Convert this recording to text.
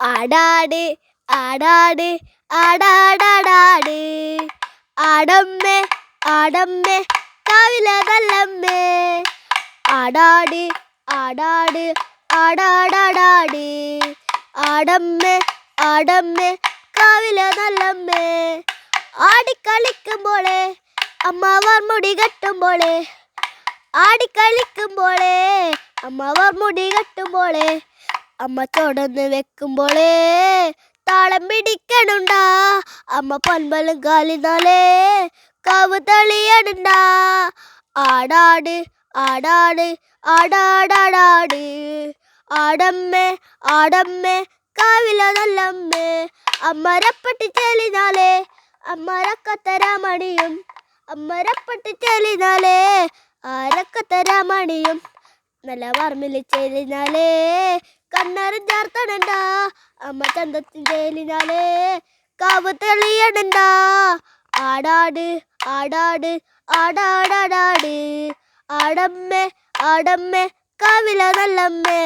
ആടാട് ആടാട് ആടാടാടാട് ആടമ്മേ ആടമ്മേ കാവില നല്ലമ്മേ ആടാട് ആടാട് ആടാടാടാട് ആടമ്മേ ആടമ്മേ കാവില നല്ലമ്മേ ആടിക്കളിക്കുമ്പോളെ അമ്മാവാർ മുടി കെട്ടുമ്പോളെ ആടിക്കളിക്കുമ്പോളെ അമ്മാവാർ മുടി കെട്ടുമ്പോളെ അമ്മ ചുടന്ന് വെക്കുമ്പോളേ താളം പിടിക്കണുണ്ടാ. അമ്മ പൻപലും കാലിനാലേ കാവ് തെളിയണുണ്ടാ ആടാട് ആടാട് ആടാടാടാട്. ആടമ്മേ ആടമ്മേ കാവില നല്ലമ്മേ. അമ്മരപ്പട്ടി ചെലിനാലേ അമ്മരക്കത്തരാമണിയും. അമ്മരപ്പട്ടി ചെലിനാലേ ആരക്കത്തരാമണിയും. നല്ല വർമ്മിൽ ചെലിനാലേ ചേർത്തണണ്ട. അമ്മ ചന്തത്തിൻ ചേലിനാലേ കാവ് തെളിയണണ്ട. ആടാട് ആടാട് ആടാടാടാട്. ആടമ്മേ ആടമ്മേ കാവില നല്ലമ്മേ.